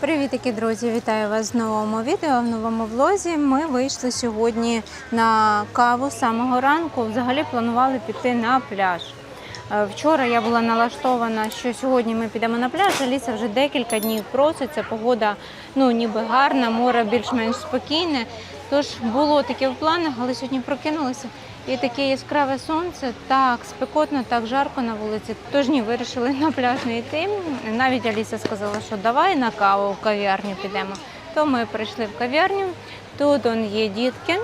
Привітики, друзі! Вітаю вас в новому відео, в новому влозі. Ми вийшли сьогодні на каву з самого ранку. Взагалі планували піти на пляж. Е, Вчора я була налаштована, що сьогодні ми підемо на пляж. Аліса вже декілька днів проситься. Погода ну ніби гарна, море більш-менш спокійне. Тож було таке в планах, але сьогодні прокинулися. І таке яскраве сонце, так спекотно, так жарко на вулиці. Тож ні, вирішили на пляж не йти. Навіть Аліса сказала, що давай на каву в кав'ярню підемо. То ми прийшли в кав'ярню. Тут он є дітки.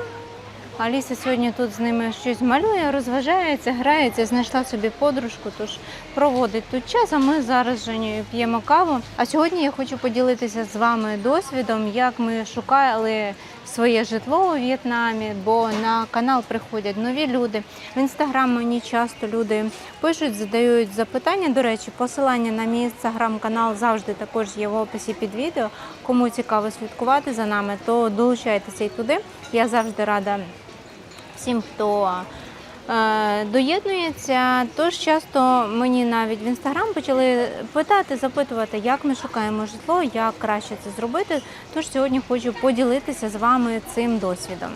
Аліса сьогодні тут з ними щось малює, розважається, грається, знайшла собі подружку, тож проводить тут час. А ми зараз з Женєю п'ємо каву. А сьогодні я хочу поділитися з вами досвідом, як ми шукали своє житло у В'єтнамі, бо на канал приходять нові люди. В інстаграм мені часто люди пишуть, задають запитання. До речі, посилання на мій інстаграм-канал завжди також є в описі під відео. Кому цікаво слідкувати за нами, то долучайтеся і туди. Я завжди рада всім, хто доєднується. Тож часто мені навіть в інстаграм почали питати, запитувати, як ми шукаємо житло, як краще це зробити. Тож сьогодні хочу поділитися з вами цим досвідом.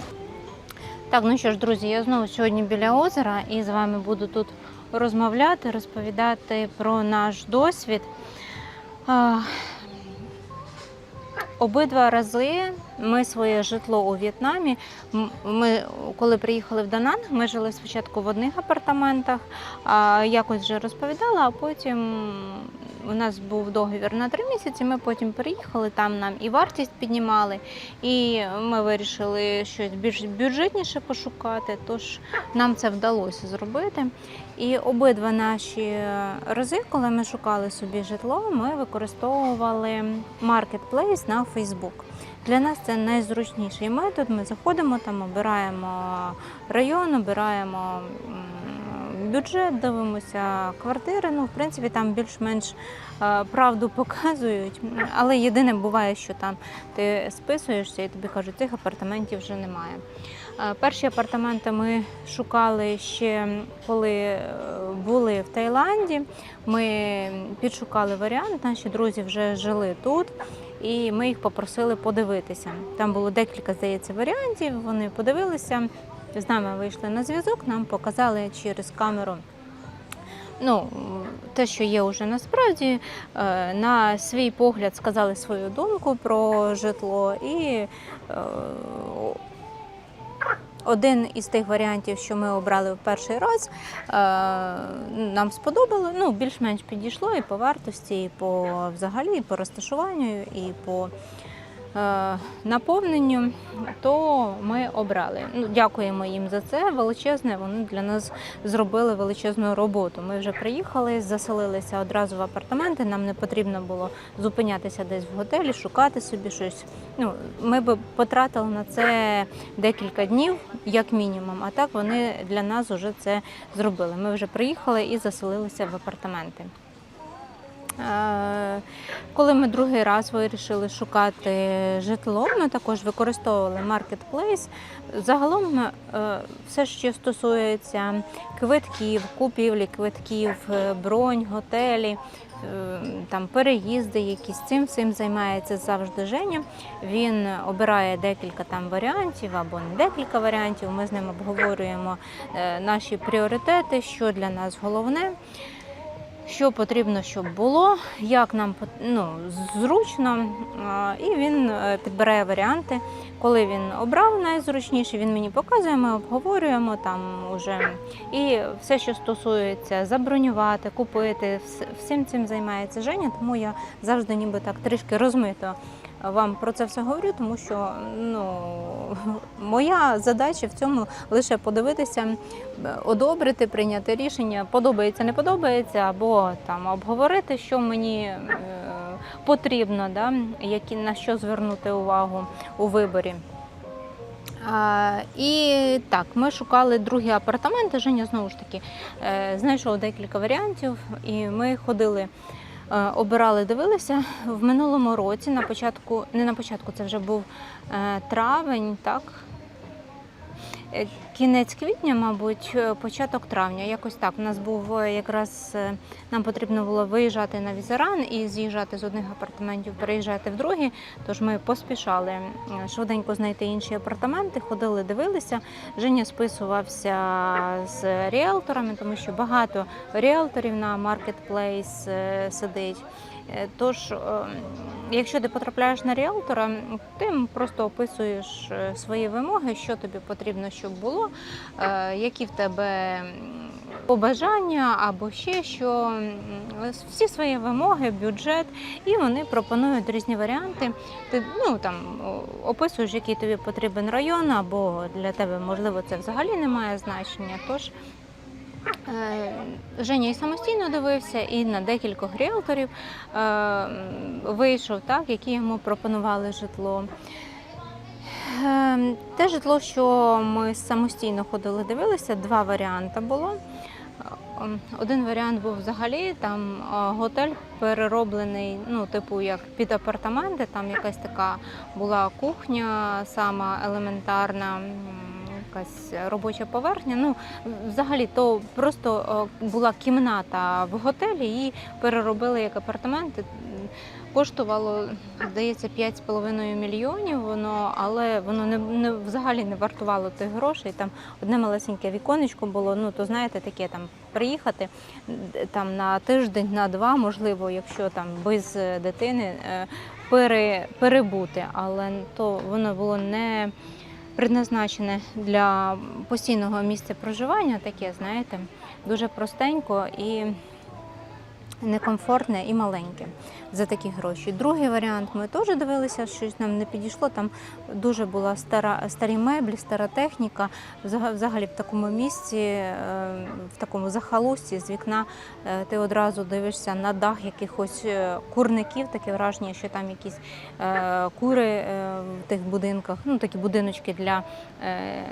Так, ну що ж, друзі, я знову сьогодні біля озера і з вами буду тут розмовляти, розповідати про наш досвід. Обидва рази ми своє житло у В'єтнамі. Ми коли приїхали в Дананг, ми жили спочатку в одних апартаментах, а якось вже розповідала, а потім у нас був договір на три місяці. Ми потім переїхали, там нам і вартість піднімали, і ми вирішили щось більш бюджетніше пошукати. Тож нам це вдалося зробити. І обидва наші рази, коли ми шукали собі житло, ми використовували маркетплейс на Facebook. Для нас це найзручніший метод. Ми заходимо там, обираємо район, обираємо бюджет, дивимося квартири. Ну, в принципі, там більш-менш е, правду показують. Але єдине буває, що там ти списуєшся і тобі кажуть, цих апартаментів вже немає. Е, Перші апартаменти ми шукали ще коли е, були в Таїланді. Ми підшукали варіант, наші друзі вже жили тут, і ми їх попросили подивитися. Там було декілька, здається, варіантів. Вони подивилися, з нами вийшли на зв'язок, нам показали через камеру. Ну, те, що є вже насправді, е, на свій погляд сказали свою думку про житло, і е, один із тих варіантів, що ми обрали в перший раз, е, нам сподобало. Ну, більш-менш підійшло і по вартості, і по взагалі, і по розташуванню, і по наповненню, то ми обрали. Ну, дякуємо їм за це. Величезне. Вони для нас зробили величезну роботу. Ми вже приїхали, заселилися одразу в апартаменти. Нам не потрібно було зупинятися десь в готелі, шукати собі щось. Ну, ми би потратили на це декілька днів, як мінімум. А так вони для нас вже це зробили. Ми вже приїхали і заселилися в апартаменти. Коли ми другий раз вирішили шукати житло, ми також використовували маркетплейс. Загалом е, все, що стосується квитків, купівлі квитків, е, бронь, готелі, е, там переїзди, якісь цим всім займається завжди Женя. Він обирає декілька там варіантів або не декілька варіантів. Ми з ним обговорюємо наші пріоритети, що для нас головне що потрібно, щоб було, як нам ну, зручно. І він е, підбирає варіанти. Коли він обрав найзручніше, він мені показує, ми обговорюємо там уже. І все, що стосується забронювати, купити, всім цим займається Женя, тому я завжди ніби так трішки розмито вам про це все говорю, тому що ну, моя задача в цьому лише подивитися, одобрити, прийняти рішення, подобається, не подобається, або там обговорити, що мені е, потрібно, да, які, на що звернути увагу у виборі. А, і так, ми шукали другі апартаменти. Женя знову ж таки е, знайшов декілька варіантів, і ми ходили, обирали, дивилися. В минулому році, на початку, не на початку, це вже був е, травень, так. Е, кінець квітня, мабуть, е, початок травня. Якось так. У нас був е, якраз нам потрібно було виїжджати на візеран і з'їжджати з одних апартаментів, переїжджати в другі. Тож ми поспішали швиденько знайти інші апартаменти, ходили, дивилися. Женя списувався з ріелторами, тому що багато ріелторів на маркетплейс сидить. Тож, е, якщо ти потрапляєш на ріелтора, ти просто описуєш е, свої вимоги, що тобі потрібно, щоб було, е, які в тебе побажання або ще що, всі свої вимоги, бюджет, і вони пропонують різні варіанти. Ти ну там описуєш, який тобі потрібен район, або для тебе можливо це взагалі не має значення. Тож Е, Женя і самостійно дивився, і на декількох ріелторів е, вийшов, так, які йому пропонували житло. Е, Те житло, що ми самостійно ходили, дивилися, два варіанти було. Е, Один варіант був взагалі там е, готель перероблений, ну, типу, як під апартаменти, там якась така була кухня, сама елементарна, якась робоча поверхня. Ну, взагалі, то просто е, була кімната в готелі, її переробили як апартаменти. Коштувало, здається, 5,5 мільйонів воно, але воно не, не взагалі не вартувало тих грошей. Там одне малесеньке віконечко було. Ну то знаєте, таке там приїхати там на тиждень, на два, можливо, якщо там без дитини е, пере, перебути, але то воно було не предназначене для постійного місця проживання, таке, знаєте, дуже простенько і некомфортне і маленьке за такі гроші. Другий варіант ми теж дивилися, щось нам не підійшло. Там дуже була стара, старі меблі, стара техніка. Взагалі в такому місці, е, в такому захолусті з вікна е, ти одразу дивишся на дах якихось е, курників, таке враження, що там якісь кури в тих будинках, ну такі будиночки для е,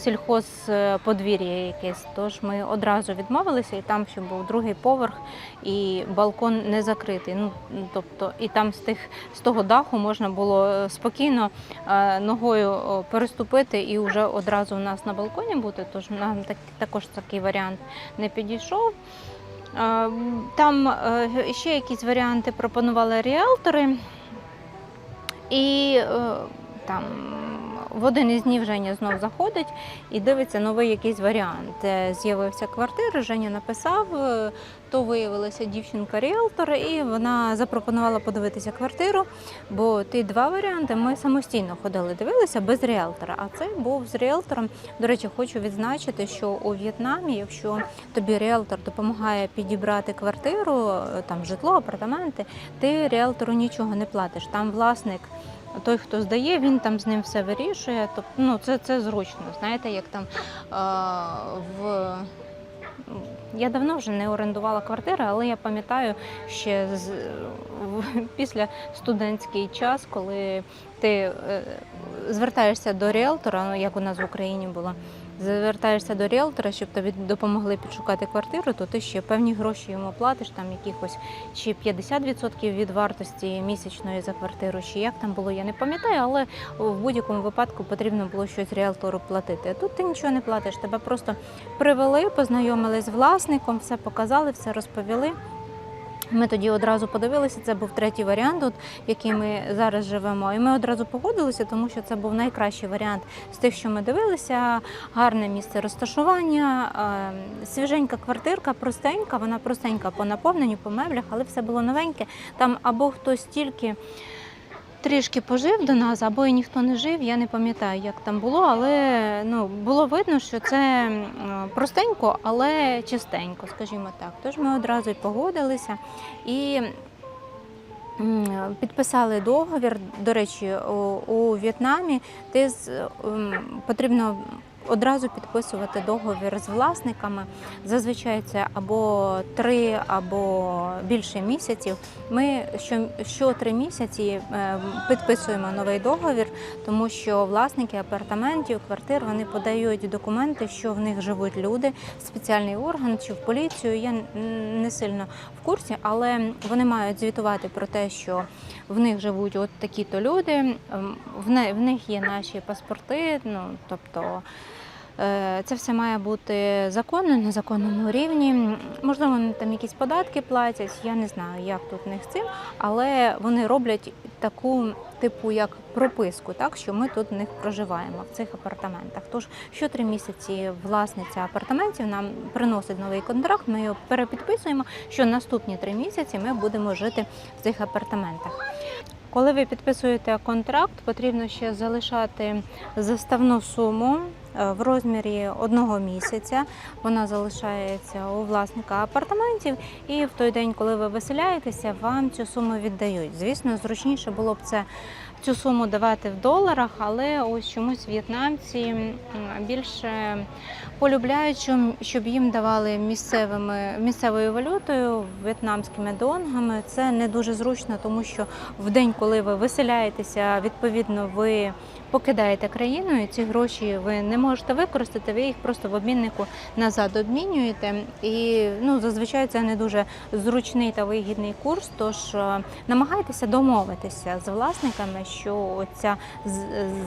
сільхозподвір'я якесь. Тож ми одразу відмовилися, і там ще був другий поверх, і балкон не закритий. Ну тобто, і там з тих з того даху можна було е, спокійно е, ногою переступити і вже одразу у нас на балконі бути. Тож нам так, також такий варіант не підійшов. Е, Там ще якісь варіанти пропонували ріелтори. І там в один із днів Женя знов заходить і дивиться новий якийсь варіант. Е, З'явився квартира, Женя написав, е, то виявилася дівчинка-ріелтор, і вона запропонувала подивитися квартиру, бо ті два варіанти ми самостійно ходили, дивилися без ріелтора. А це був з ріелтором. До речі, хочу відзначити, що у В'єтнамі, якщо тобі ріелтор допомагає підібрати квартиру, е, там житло, апартаменти, ти ріелтору нічого не платиш. Там власник. Той, хто здає, він там з ним все вирішує. Тобто, ну це, це зручно. Знаєте, як там е, в я давно вже не орендувала квартири, але я пам'ятаю ще з після студентський час, коли ти е, звертаєшся до ріелтора, ну як у нас в Україні було. Звертаєшся до ріелтора, щоб тобі допомогли підшукати квартиру, то ти ще певні гроші йому платиш, там якихось чи 50% від вартості місячної за квартиру, чи як там було, я не пам'ятаю, але в будь-якому випадку потрібно було щось ріелтору платити. Тут ти нічого не платиш, тебе просто привели, познайомились з власником, все показали, все розповіли. Ми тоді одразу подивилися, це був третій варіант, в який ми зараз живемо. І ми одразу погодилися, тому що це був найкращий варіант з тих, що ми дивилися. Гарне місце розташування, е, свіженька квартирка, простенька, вона простенька по наповненню, по меблях, але все було новеньке. Там або хтось тільки трішки пожив до нас, або і ніхто не жив. Я не пам'ятаю, як там було, але ну, було видно, що це простенько, але чистенько, скажімо так. Тож ми одразу й погодилися і. Підписали договір. До речі, у, у В'єтнамі ти з, потрібно одразу підписувати договір з власниками. Зазвичай це або три, або більше місяців. Ми що, що три місяці е, підписуємо новий договір, тому що власники апартаментів, квартир вони подають документи, що в них живуть люди, спеціальний орган чи в поліцію. Я не сильно в курсі, але вони мають звітувати про те, що в них живуть от такі-то люди. ем, В не- в них є наші паспорти. Ну тобто. е, Це все має бути законно на законному рівні. Можливо, вони там якісь податки платять. Я не знаю, як тут в них з цим, але вони роблять таку типу як прописку, так що ми тут в них проживаємо в цих апартаментах. Тож що три місяці власниця апартаментів нам приносить новий контракт. Ми його перепідписуємо. Що наступні три місяці ми будемо жити в цих апартаментах. Коли ви підписуєте контракт, потрібно ще залишати заставну суму в розмірі одного місяця. Вона залишається у власника апартаментів, і в той день, коли ви виселяєтеся, вам цю суму віддають. Звісно, зручніше було б це цю суму давати в доларах, але ось чомусь в'єтнамці більше полюбляють, щоб- щоб їм давали місцевими місцевою валютою, в'єтнамськими донгами. Це не дуже зручно, тому що в день, коли ви виселяєтеся, відповідно ви покидаєте країну, і ці гроші ви не можете використати. Ви їх просто в обміннику назад обмінюєте. І ну зазвичай це не дуже зручний та вигідний курс. Тож е, намагайтеся домовитися з власниками, що ця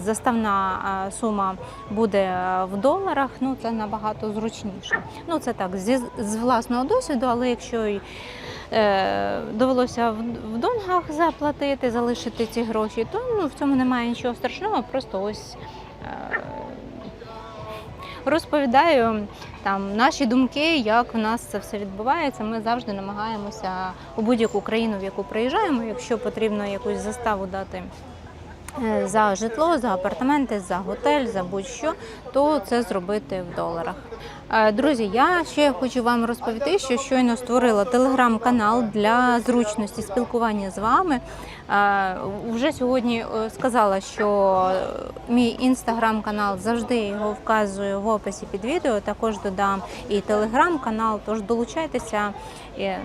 заставна е, сума буде е, в доларах. Ну це набагато зручніше. Ну це так зі з власного досвіду, але якщо й довелося в донгах заплатити, залишити ці гроші, то ну, в цьому немає нічого страшного, просто ось е, розповідаю там наші думки, як в нас це все відбувається. Ми завжди намагаємося у будь-яку країну, в яку приїжджаємо, якщо потрібно якусь заставу дати. е, За житло, за апартаменти, за готель, за будь-що, то це зробити в доларах. Е, Друзі, я ще хочу вам розповісти, що щойно створила телеграм-канал для зручності спілкування з вами. Вже сьогодні е, сказала, що е, мій інстаграм-канал завжди його вказую в описі під відео. Також додам і телеграм-канал. Тож долучайтеся е,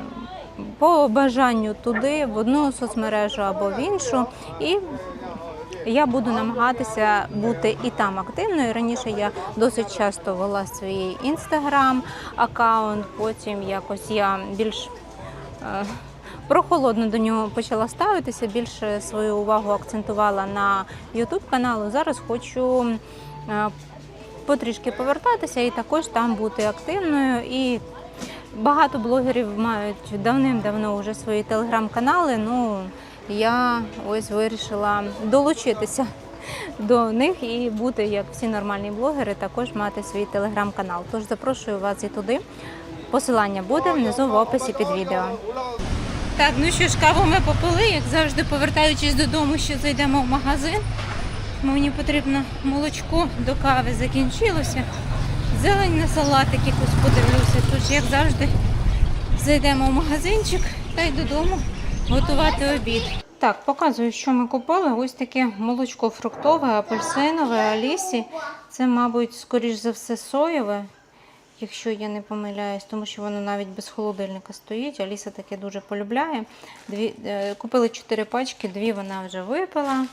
по бажанню туди, в одну соцмережу або в іншу. І я буду намагатися бути і там активною. Раніше я досить часто вела свій інстаграм аккаунт, потім якось я більш прохолодно до нього почала ставитися, більше свою увагу акцентувала на YouTube каналу. Зараз хочу е, потрішки повертатися і також там бути активною. І багато блогерів мають давним-давно вже свої телеграм-канали. Ну я ось вирішила долучитися до них і бути, як всі нормальні блогери, також мати свій телеграм-канал. Тож запрошую вас і туди. Посилання буде внизу в описі під відео. Так, ну що ж, каву ми попили, як завжди, повертаючись додому, ще зайдемо в магазин. Мені потрібно молочко до кави закінчилося. Зелень на салатик якусь подивлюся. Тож, як завжди, зайдемо в магазинчик та й додому готувати обід. Так, показую, що ми купили. Ось таке молочко фруктове, апельсинове, алісі. Це, мабуть, скоріш за все, соєве, якщо я не помиляюсь, тому що воно навіть без холодильника стоїть. Аліса таке дуже полюбляє. Дві, е, купили 4 пачки, дві вона вже випила.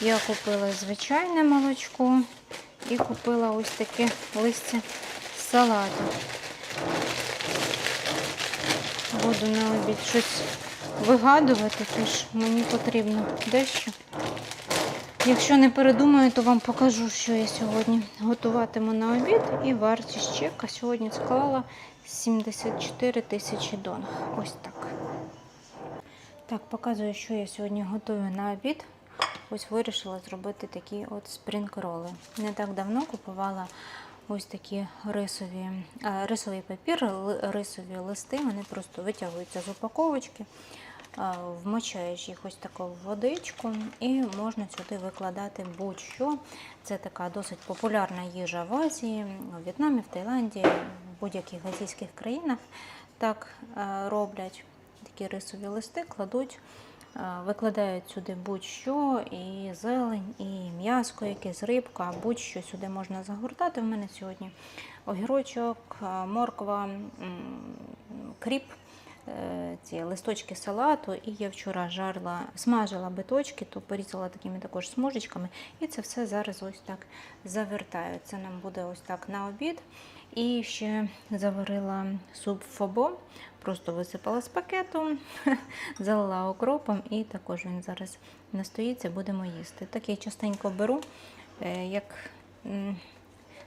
Я купила звичайне молочко і купила ось таке листя салату. Буду на обід щось вигадувати, тож мені потрібно дещо. Якщо не передумаю, то вам покажу, що я сьогодні готуватиму на обід. І вартість чека сьогодні склала 74 тисячі донг. Ось так. Так, показую, що я сьогодні готую на обід. Ось вирішила зробити такі от спрінг-роли. Не так давно купувала ось такі рисові, а, рисовий папір, рисові листи. Вони просто витягуються з упаковочки. Вмочаєш їх таку водичку і можна сюди викладати будь-що. Це така досить популярна їжа в Азії, в В'єтнамі, в Таїланді, в будь-яких азійських країнах так е, роблять. такі рисові листи, кладуть, е, викладають сюди будь-що, і зелень, і м'яско, якесь рибка, будь-що сюди можна загортати. В мене сьогодні огірочок, е, морква, кріп, ці листочки салату. І я вчора жарила, смажила биточки, то порізала такими також смужечками. І це все зараз ось так завертаю. Це нам буде ось так на обід. І ще заварила суп фобо, просто висипала з пакету, залила окропом і також він зараз настоїться, будемо їсти. Так я частенько беру, е, як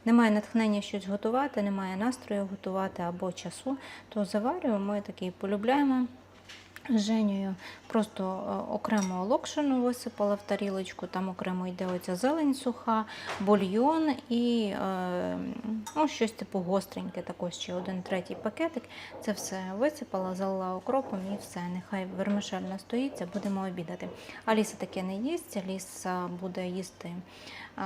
немає натхнення щось готувати, немає настрою готувати або часу, то заварюю. Ми такий полюбляємо. З Женєю просто е, окремо локшину висипала в тарілочку, там окремо йде оця зелень суха, бульйон і е, ну, щось типу гостреньке, також ще один третій пакетик. Це все висипала, залила окропом і все. Нехай вермишель настоїться, будемо обідати. Аліса таке не їсть, Аліса буде їсти е,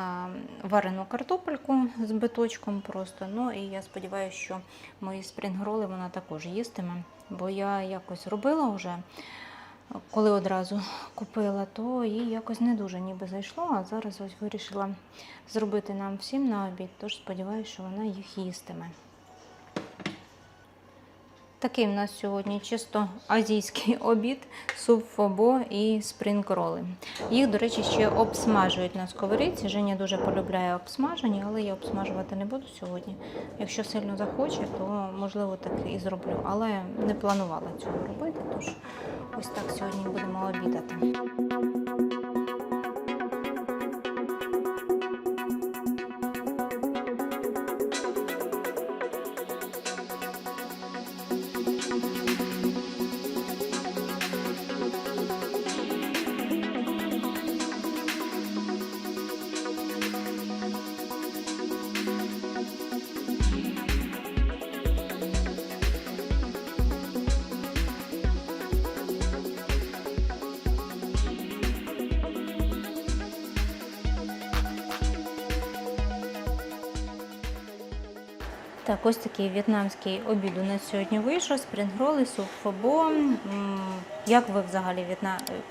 варену картопельку з биточком просто. Ну і я сподіваюся, що мої спрінгроли вона також їстиме, бо я якось робила вже. Коли одразу купила, то їй якось не дуже ніби зайшло, а зараз ось вирішила зробити нам всім на обід, тож сподіваюся, що вона їх їстиме. Такий в нас сьогодні чисто азійський обід, суп фобо і спрінг-роли. Їх, до речі, ще обсмажують на сковорідці. Женя дуже полюбляє обсмажені, але я обсмажувати не буду сьогодні. Якщо сильно захоче, то можливо так і зроблю. Але не планувала цього робити, тож ось так сьогодні будемо обідати. Так, ось такий в'єтнамський обід у нас сьогодні вийшов. Спрінгроли, суп фобо. Як ви взагалі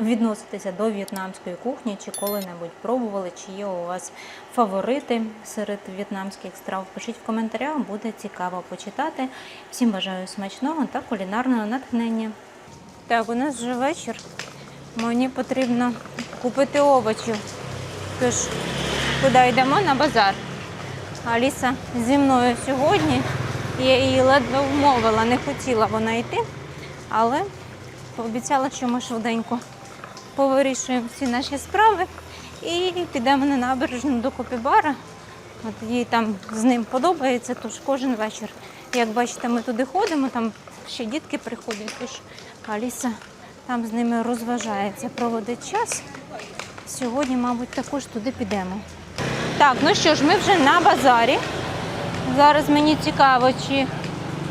відноситеся до в'єтнамської кухні? Чи коли-небудь пробували? Чи є у вас фаворити серед в'єтнамських страв? Пишіть в коментарях, буде цікаво почитати. Всім бажаю смачного та кулінарного натхнення. Так, у нас вже вечір. Мені потрібно купити овочів. Тож, куди йдемо? На базар. Аліса зі мною сьогодні. Я її ледве вмовила, не хотіла вона йти, але пообіцяла, що ми швиденько повирішуємо всі наші справи і підемо на набережну до Копібара. От їй там з ним подобається, тож кожен вечір, як бачите, ми туди ходимо, там ще дітки приходять, тож Аліса там з ними розважається, проводить час. Сьогодні, мабуть, також туди підемо. Так, ну що ж, ми вже на базарі. Зараз мені цікаво, чи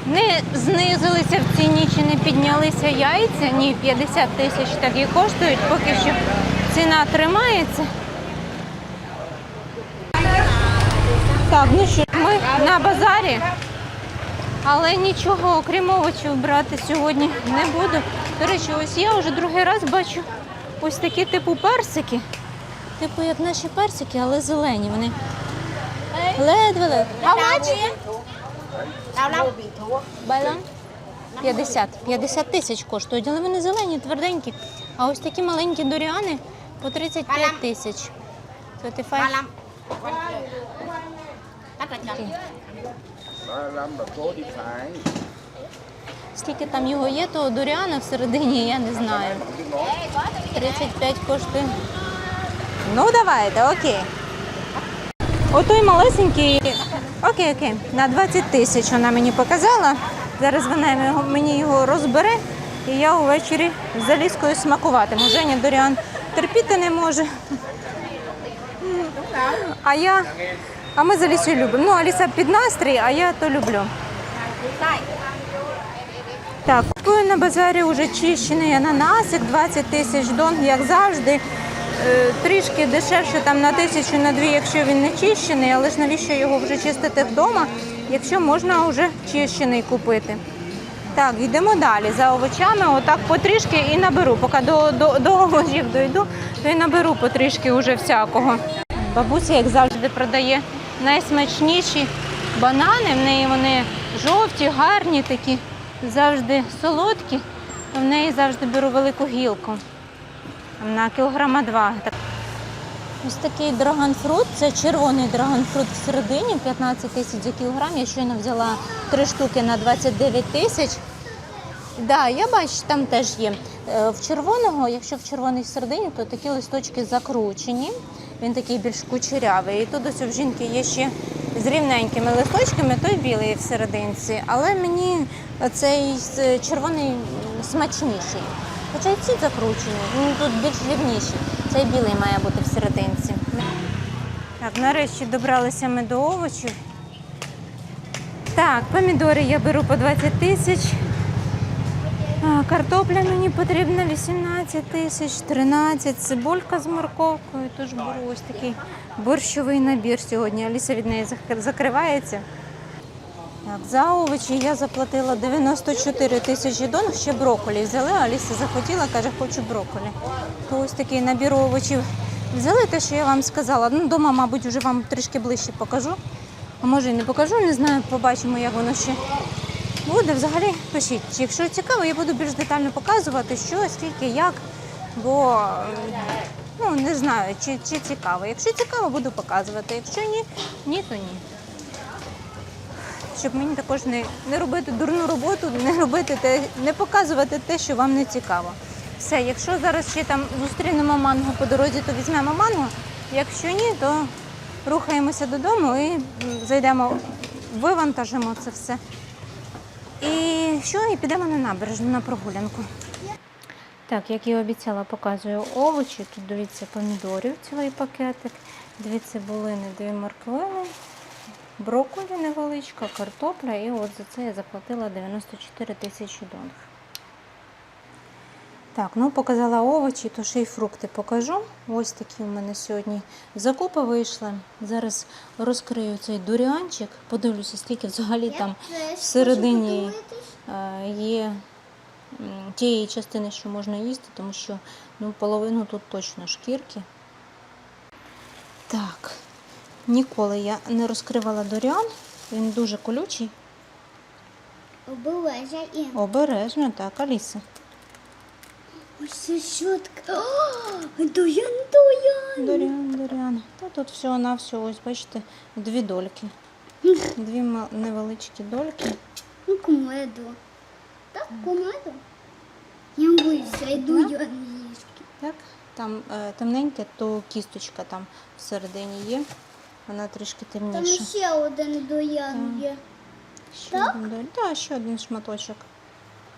не знизилися в ціні, чи не піднялися яйця. Ні, 50 тисяч так і коштують, поки що ціна тримається. Так, ну що, ми на базарі, але нічого, окрім овочів, брати сьогодні не буду. До речі, ось я вже другий раз бачу ось такі типу персики. Типу як наші персики, але зелені вони. Ледве-ледве. How much? Байлам? 50. 50 тисяч коштують, але вони зелені, тверденькі. А ось такі маленькі доріани по 35 тисяч. 25. Lăm Tất là chân ba lăm là cố đi phải Скільки там його є, того доріана всередині, я не знаю. 35 коштує. Ну, давайте, окей. Отой малесенький. Окей, окей. На 20 тисяч вона мені показала. Зараз вона мені його розбере, і я увечері з Аліскою смакуватиму. Женя Доріан терпіти не може. А я. А ми з Алісою любимо. Ну, Аліса під настрій, а я то люблю. Так, купую на базарі вже чищений ананасик, 20 тисяч дон, як завжди. Е, Трішки дешевше там на тисячу на дві, якщо він не чищений, але ж навіщо його вже чистити вдома, якщо можна вже чищений купити. Так, йдемо далі за овочами, отак потрішки і наберу. Поки до, до, до овочів дойду, то і наберу потрішки уже всякого. Бабуся, як завжди, продає найсмачніші банани. В неї вони жовті, гарні такі, завжди солодкі. В неї завжди беру велику гілку. На кілограма два. Ось такий драгонфрут, це червоний драгонфрут всередині, 15 тисяч за кілограм. Я щойно взяла три штуки на 29 тисяч. Да, я бачу, там теж є. Е, В червоного, якщо в червоний всередині, то такі листочки закручені. Він такий більш кучерявий. І тут ось у жінки є ще з рівненькими листочками, той білий всерединці. Але мені цей червоний смачніший. Хоча й ці закручені, він тут більш рівніші. Цей білий має бути всерединці. Так, нарешті добралися ми до овочів. Так, помідори я беру по 20 тисяч. Картопля мені потрібна 18 тисяч, 13, цибулька з морковкою. Тож беру ось такий борщовий набір сьогодні. Аліса від неї закривається. Так, за овочі я заплатила 94 тисячі донг, ще брокколі взяли. Аліса захотіла, каже, хочу брокколі. То ось такий набір овочів взяли, те, що я вам сказала. Ну, дома, мабуть, вже вам трішки ближче покажу. А може і не покажу, не знаю, побачимо, як воно ще буде. Взагалі пишіть. Якщо цікаво, я буду більш детально показувати, що, скільки, як. Бо ну, не знаю, чи, чи цікаво. Якщо цікаво, буду показувати. Якщо ні, ні, то ні щоб мені також не, не робити дурну роботу, не робити те, не показувати те, що вам не цікаво. Все, якщо зараз ще там зустрінемо манго по дорозі, то візьмемо манго. Якщо ні, то рухаємося додому і зайдемо, вивантажимо це все. І що? І підемо на набережну на прогулянку. Так, як і обіцяла, показую овочі. Тут дивіться помідорів цілий пакетик, дві цибулини, дві морквини, брокколі невеличка, картопля, і от за це я заплатила 94 тисячі донг. Так, ну показала овочі, то ще й фрукти покажу. Ось такі у мене сьогодні закупи вийшли. Зараз розкрию цей дуріанчик, подивлюся, скільки взагалі там всередині е, є тієї частини, що можна їсти, тому що ну, половину тут точно шкірки. Ніколи я не розкривала дуріан, він дуже колючий. Обережа і Обережно, так, Аліса. ось це щотка. О, Дуян, дуян. Дуріан, дуріан. Та тут всього на всього, ось бачите, дві дольки. Дві невеличкі дольки. Ну, кумеду. Так, кумеду. Я боюся, і дуян їжки. Так, там е, темненьке, то кісточка там всередині є. Вона трішки Там темніша. ще один дуян є. Ще один доль. Так, ще один шматочок.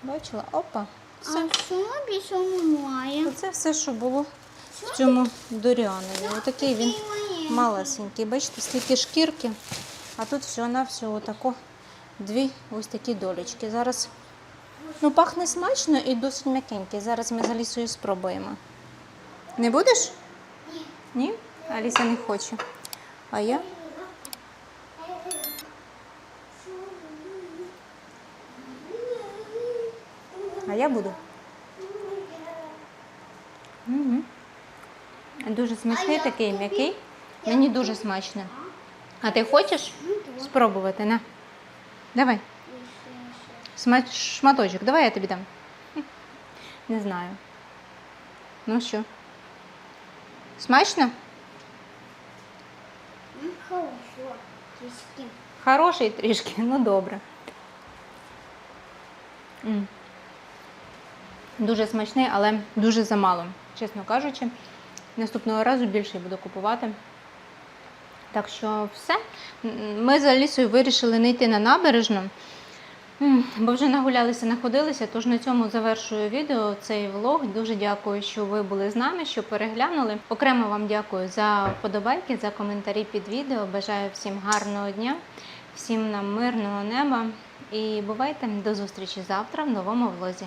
Бачила? Опа. Все. А що більше немає? Оце все, що було в цьому доріанові. Отакий він малесенький. Бачите, скільки шкірки, а тут всього-навсього тако дві ось такі долечки. Зараз ну, пахне смачно і досить м'якенький. Зараз ми з Алісою спробуємо. Не будеш? Ні? Ні? Аліса не хоче. А я? А я буду. Угу. Дуже смачний такий м'який. Мені дуже смачно. А ти хочеш спробувати? На. Давай. Сма- Шматочок, давай я тобі дам. Не знаю. Ну що? Смачно? Трішки. Хороший трішки, ну добре. М. Дуже смачний, але дуже замало, чесно кажучи. Наступного разу більше буду купувати. Так що все. Ми з Алісою вирішили не йти на набережну, бо вже нагулялися, находилися. Тож на цьому завершую відео, цей влог. Дуже дякую, що ви були з нами, що переглянули. Окремо вам дякую за вподобайки, за коментарі під відео. Бажаю всім гарного дня, всім нам мирного неба. І бувайте до зустрічі завтра в новому влозі.